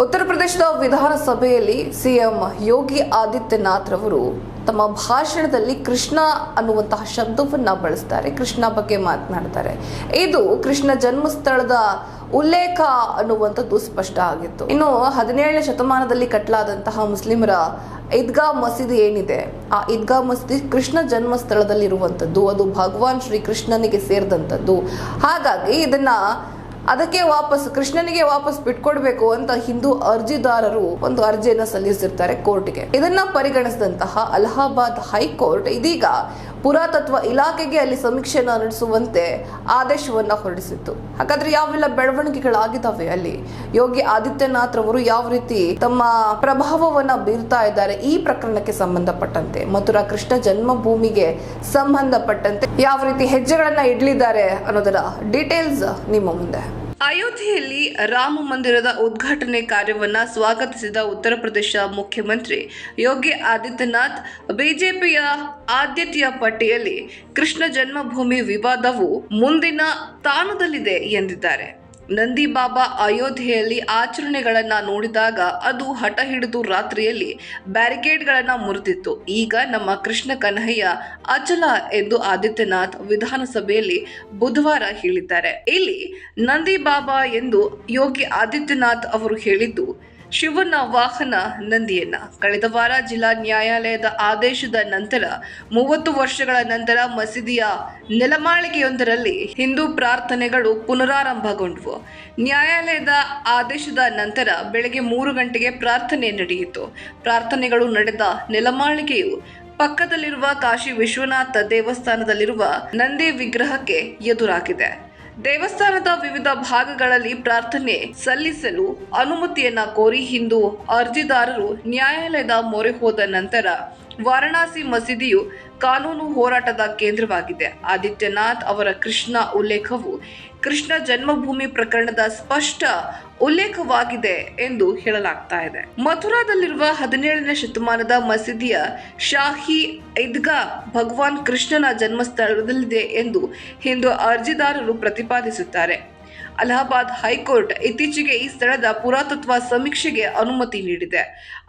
ಉತ್ತರ ಪ್ರದೇಶದ ವಿಧಾನಸಭೆಯಲ್ಲಿ ಸಿಎಂ ಯೋಗಿ ಆದಿತ್ಯನಾಥ್ ರವರು ತಮ್ಮ ಭಾಷಣದಲ್ಲಿ ಕೃಷ್ಣ ಅನ್ನುವಂತಹ ಶಬ್ದವನ್ನ ಬಳಸ್ತಾರೆ. ಕೃಷ್ಣ ಬಗ್ಗೆ ಮಾತನಾಡ್ತಾರೆ. ಇದು ಕೃಷ್ಣ ಜನ್ಮಸ್ಥಳದ ಉಲ್ಲೇಖ ಅನ್ನುವಂಥದ್ದು ಸ್ಪಷ್ಟ ಆಗಿತ್ತು. ಇನ್ನು ಹದಿನೇಳನೇ ಶತಮಾನದಲ್ಲಿ ಕಟ್ಟಲಾದಂತಹ ಮುಸ್ಲಿಮರ ಈದ್ಗಾ ಮಸೀದಿ ಏನಿದೆ, ಆ ಈದ್ಗಾ ಮಸೀದಿ ಕೃಷ್ಣ ಜನ್ಮಸ್ಥಳದಲ್ಲಿರುವಂಥದ್ದು, ಅದು ಭಗವಾನ್ ಶ್ರೀ ಕೃಷ್ಣನಿಗೆ ಸೇರಿದಂಥದ್ದು. ಹಾಗಾಗಿ ಇದನ್ನ ಅದಕ್ಕೆ ವಾಪಸ್ ಕೃಷ್ಣನಿಗೆ ವಾಪಸ್ ಬಿಟ್ಕೊಡ್ಬೇಕು ಅಂತ ಹಿಂದೂ ಅರ್ಜಿದಾರರು ಒಂದು ಅರ್ಜಿಯನ್ನು ಸಲ್ಲಿಸಿರ್ತಾರೆ ಕೋರ್ಟ್ಗೆ. ಇದನ್ನ ಪರಿಗಣಿಸಿದಂತಹ ಅಲಹಾಬಾದ್ ಹೈಕೋರ್ಟ್ ಇದೀಗ ಪುರಾತತ್ವ ಇಲಾಖೆಗೆ ಅಲ್ಲಿ ಸಮೀಕ್ಷೆಯನ್ನು ನಡೆಸುವಂತೆ ಆದೇಶವನ್ನ ಹೊರಡಿಸಿತ್ತು. ಹಾಗಾದ್ರೆ ಯಾವೆಲ್ಲ ಬೆಳವಣಿಗೆಗಳಾಗಿದ್ದಾವೆ ಅಲ್ಲಿ? ಯೋಗಿ ಆದಿತ್ಯನಾಥ್ ರವರು ಯಾವ ರೀತಿ ತಮ್ಮ ಪ್ರಭಾವವನ್ನ ಬೀರ್ತಾ ಇದ್ದಾರೆ ಈ ಪ್ರಕರಣಕ್ಕೆ ಸಂಬಂಧಪಟ್ಟಂತೆ, ಮಥುರಾ ಕೃಷ್ಣ ಜನ್ಮಭೂಮಿಗೆ ಸಂಬಂಧಪಟ್ಟಂತೆ ಯಾವ ರೀತಿ ಹೆಜ್ಜೆಗಳನ್ನ ಇಡ್ಲಿದ್ದಾರೆ ಅನ್ನೋದರ ಡೀಟೇಲ್ಸ್ ನಿಮ್ಮ ಮುಂದೆ. ಅಯೋಧ್ಯೆಯಲ್ಲಿ ರಾಮ ಮಂದಿರದ ಉದ್ಘಾಟನೆ ಕಾರ್ಯವನ್ನು ಸ್ವಾಗತಿಸಿದ ಉತ್ತರ ಪ್ರದೇಶ ಮುಖ್ಯಮಂತ್ರಿ ಯೋಗಿ ಆದಿತ್ಯನಾಥ್, ಬಿಜೆಪಿಯ ಆದ್ಯತೆಯ ಪಟ್ಟಿಯಲ್ಲಿ ಕೃಷ್ಣ ಜನ್ಮಭೂಮಿ ವಿವಾದವು ಮುಂದಿನ ತಾಣದಲ್ಲಿದೆ ಎಂದಿದ್ದಾರೆ. ನಂದಿ ಬಾಬಾ ಅಯೋಧ್ಯೆಯಲ್ಲಿ ಆಚರಣೆಗಳನ್ನು ನೋಡಿದಾಗ ಅದು ಹಠ ಹಿಡಿದು ರಾತ್ರಿಯಲ್ಲಿ ಬ್ಯಾರಿಕೇಡ್ಗಳನ್ನು ಮುರಿದಿತ್ತು. ಈಗ ನಮ್ಮ ಕೃಷ್ಣ ಕನ್ಹಯ್ಯ ಅಚಲ ಎಂದು ಆದಿತ್ಯನಾಥ್ ವಿಧಾನಸಭೆಯಲ್ಲಿ ಬುಧವಾರ ಹೇಳಿದ್ದಾರೆ. ಇಲ್ಲಿ ನಂದಿ ಬಾಬಾ ಎಂದು ಯೋಗಿ ಆದಿತ್ಯನಾಥ್ ಅವರು ಹೇಳಿದ್ದು ಶಿವನ ವಾಹನ ನಂದಿಯನ್ನ ಕಳೆದ ವಾರ ಜಿಲ್ಲಾ ನ್ಯಾಯಾಲಯದ ಆದೇಶದ ನಂತರ ಮೂವತ್ತು ವರ್ಷಗಳ ನಂತರ ಮಸೀದಿಯ ನೆಲಮಾಳಿಗೆಯೊಂದರಲ್ಲಿ ಹಿಂದೂ ಪ್ರಾರ್ಥನೆಗಳು ಪುನರಾರಂಭಗೊಂಡವು. ನ್ಯಾಯಾಲಯದ ಆದೇಶದ ನಂತರ ಬೆಳಗ್ಗೆ ಮೂರು ಗಂಟೆಗೆ ಪ್ರಾರ್ಥನೆ ನಡೆಯಿತು. ಪ್ರಾರ್ಥನೆಗಳು ನಡೆದ ನೆಲಮಾಳಿಗೆಯು ಪಕ್ಕದಲ್ಲಿರುವ ಕಾಶಿ ವಿಶ್ವನಾಥ ದೇವಸ್ಥಾನದಲ್ಲಿರುವ ನಂದಿ ವಿಗ್ರಹಕ್ಕೆ ಎದುರಾಗಿದೆ. ದೇವಸ್ಥಾನದ ವಿವಿಧ ಭಾಗಗಳಲ್ಲಿ ಪ್ರಾರ್ಥನೆ ಸಲ್ಲಿಸಲು ಅನುಮತಿಯನ್ನ ಕೋರಿ ಹಿಂದೂ ಅರ್ಜಿದಾರರು ನ್ಯಾಯಾಲಯದ ಮೊರೆ ಹೋದ ನಂತರ ವಾರಣಾಸಿ ಮಸೀದಿಯು ಕಾನೂನು ಹೋರಾಟದ ಕೇಂದ್ರವಾಗಿದೆ. ಆದಿತ್ಯನಾಥ್ ಅವರ ಕೃಷ್ಣ ಉಲ್ಲೇಖವು ಕೃಷ್ಣ ಜನ್ಮಭೂಮಿ ಪ್ರಕರಣದ ಸ್ಪಷ್ಟ ಉಲ್ಲೇಖವಾಗಿದೆ ಎಂದು ಹೇಳಲಾಗ್ತಾ ಇದೆ. ಮಥುರಾದಲ್ಲಿರುವ ಹದಿನೇಳನೇ ಶತಮಾನದ ಮಸೀದಿಯ ಶಾಹಿ ಈದ್ಗಾ ಭಗವಾನ್ ಕೃಷ್ಣನ ಜನ್ಮಸ್ಥಳದಲ್ಲಿದೆ ಎಂದು ಹಿಂದೂ ಅರ್ಜಿದಾರರು ಪ್ರತಿಪಾದಿಸುತ್ತಾರೆ. ಅಲಹಾಬಾದ್ ಹೈಕೋರ್ಟ್ ಇತ್ತೀಚೆಗೆ ಈ ಸ್ಥಳದ ಪುರಾತತ್ವ ಸಮೀಕ್ಷೆಗೆ ಅನುಮತಿ ನೀಡಿದೆ.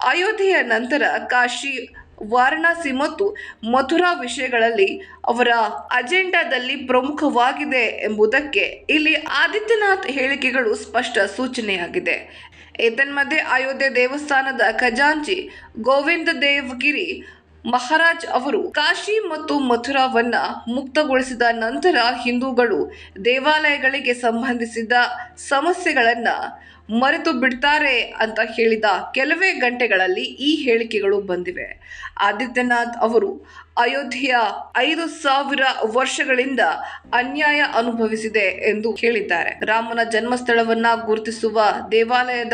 ಅಯೋಧ್ಯೆಯ ನಂತರ ಕಾಶಿ ವಾರಣಾಸಿ ಮತ್ತು ಮಥುರಾ ವಿಷಯಗಳಲ್ಲಿ ಅವರ ಅಜೆಂಡಾದಲ್ಲಿ ಪ್ರಮುಖವಾಗಿದೆ ಎಂಬುದಕ್ಕೆ ಇಲ್ಲಿ ಆದಿತ್ಯನಾಥ್ ಹೇಳಿಕೆಗಳು ಸ್ಪಷ್ಟ ಸೂಚನೆಯಾಗಿದೆ. ಏತನ್ಮಧ್ಯೆ ಅಯೋಧ್ಯೆ ದೇವಸ್ಥಾನದ ಖಜಾಂಚಿ ಗೋವಿಂದ ದೇವಗಿರಿ ಮಹಾರಾಜ್ ಅವರು ಕಾಶಿ ಮತ್ತು ಮಥುರಾವನ್ನ ಮುಕ್ತಗೊಳಿಸಿದ ನಂತರ ಹಿಂದೂಗಳು ದೇವಾಲಯಗಳಿಗೆ ಸಂಬಂಧಿಸಿದ ಸಮಸ್ಯೆಗಳನ್ನ ಮರೆತು ಬಿಡ್ತಾರೆ ಅಂತ ಹೇಳಿದ ಕೆಲವೇ ಗಂಟೆಗಳಲ್ಲಿ ಈ ಹೇಳಿಕೆಗಳು ಬಂದಿವೆ. ಆದಿತ್ಯನಾಥ್ ಅವರು ಅಯೋಧ್ಯೆಯ ಐದು ಸಾವಿರ ವರ್ಷಗಳಿಂದ ಅನ್ಯಾಯ ಅನುಭವಿಸಿದೆ ಎಂದು ಹೇಳಿದ್ದಾರೆ. ರಾಮನ ಜನ್ಮಸ್ಥಳವನ್ನ ಗುರುತಿಸುವ ದೇವಾಲಯದ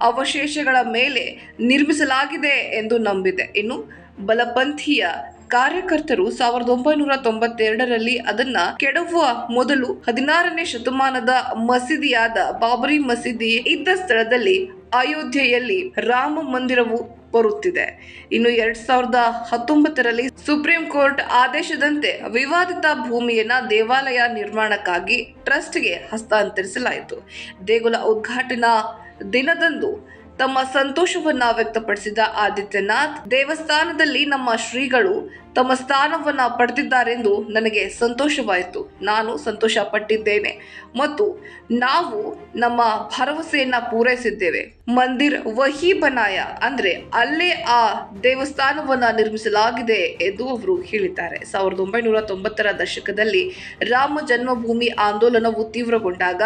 ಅವಶೇಷಗಳ ಮೇಲೆ ನಿರ್ಮಿಸಲಾಗಿದೆ ಎಂದು ನಂಬಿದೆ. ಇನ್ನು ಬಲಪಂಥೀಯ ಕಾರ್ಯಕರ್ತರು ಸಾವಿರದ ಒಂಬೈನೂರ ತೊಂಬತ್ತೆರಡರಲ್ಲಿ ಅದನ್ನ ಕೆಡವುವ ಮೊದಲು ಹದಿನಾರನೇ ಶತಮಾನದ ಮಸೀದಿಯಾದ ಬಾಬರಿ ಮಸೀದಿ ಇದ್ದ ಸ್ಥಳದಲ್ಲಿ ಅಯೋಧ್ಯೆಯಲ್ಲಿ ರಾಮ ಮಂದಿರವು ಬರುತ್ತಿದೆ. ಇನ್ನು ಎರಡ್ ಸಾವಿರದ ಹತ್ತೊಂಬತ್ತರಲ್ಲಿ ಸುಪ್ರೀಂ ಕೋರ್ಟ್ ಆದೇಶದಂತೆ ವಿವಾದಿತ ಭೂಮಿಯನ್ನ ದೇವಾಲಯ ನಿರ್ಮಾಣಕ್ಕಾಗಿ ಟ್ರಸ್ಟ್ಗೆ ಹಸ್ತಾಂತರಿಸಲಾಯಿತು. ದೇಗುಲ ಉದ್ಘಾಟನಾ ದಿನದಂದು ತಮ್ಮ ಸಂತೋಷವನ್ನ ವ್ಯಕ್ತಪಡಿಸಿದ ಆದಿತ್ಯನಾಥ್, ದೇವಸ್ಥಾನದಲ್ಲಿ ನಮ್ಮ ಶ್ರೀಗಳು ತಮ್ಮ ಸ್ಥಾನವನ್ನ ಪಡೆದಿದ್ದಾರೆಂದು ನನಗೆ ಸಂತೋಷವಾಯಿತು. ನಾನು ಸಂತೋಷ ಪಟ್ಟಿದ್ದೇನೆ ಮತ್ತು ನಾವು ನಮ್ಮ ಭರವಸೆಯನ್ನ ಪೂರೈಸಿದ್ದೇವೆ. ಮಂದಿರ್ ವಹಿ ಬನಾಯ ಅಂದ್ರೆ ಅಲ್ಲೇ ಆ ದೇವಸ್ಥಾನವನ್ನ ನಿರ್ಮಿಸಲಾಗಿದೆ ಎಂದು ಅವರು ಹೇಳಿದ್ದಾರೆ. ಸಾವಿರದ ಒಂಬೈನೂರ ತೊಂಬತ್ತರ ದಶಕದಲ್ಲಿ ರಾಮ ಜನ್ಮಭೂಮಿ ಆಂದೋಲನವು ತೀವ್ರಗೊಂಡಾಗ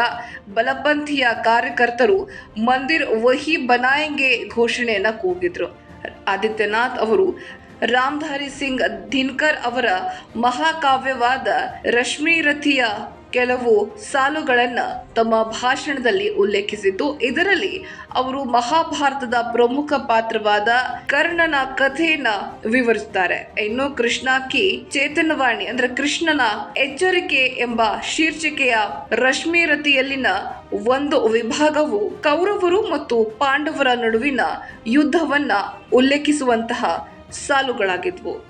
ಬಲಪಂಥೀಯ ಕಾರ್ಯಕರ್ತರು ಮಂದಿರ್ ವಹಿ ಬನಾಯಂಗೆ ಘೋಷಣೆಯನ್ನ ಕೂಗಿದ್ರು. ಆದಿತ್ಯನಾಥ್ ಅವರು ರಾಮಧಾರಿ ಸಿಂಗ್ ದಿನ್ಕರ್ ಅವರ ಮಹಾಕಾವ್ಯವಾದ ರಶ್ಮಿ ರಥಿಯ ಕೆಲವು ಸಾಲುಗಳನ್ನು ತಮ್ಮ ಭಾಷಣದಲ್ಲಿ ಉಲ್ಲೇಖಿಸಿದ್ದು, ಇದರಲ್ಲಿ ಅವರು ಮಹಾಭಾರತದ ಪ್ರಮುಖ ಪಾತ್ರವಾದ ಕರ್ಣನ ಕಥೆಯನ್ನ ವಿವರಿಸುತ್ತಾರೆ. ಇನ್ನು ಕೃಷ್ಣ ಕಿ ಚೇತನವಾಣಿ, ಅಂದ್ರೆ ಕೃಷ್ಣನ ಎಚ್ಚರಿಕೆ ಎಂಬ ಶೀರ್ಷಿಕೆಯ ರಶ್ಮಿ ರಥಿಯಲ್ಲಿನ ಒಂದು ವಿಭಾಗವು ಕೌರವರು ಮತ್ತು ಪಾಂಡವರ ನಡುವಿನ ಯುದ್ಧವನ್ನ ಉಲ್ಲೇಖಿಸುವಂತಹ ಸಾಲುಗಳಾಗಿದ್ವು.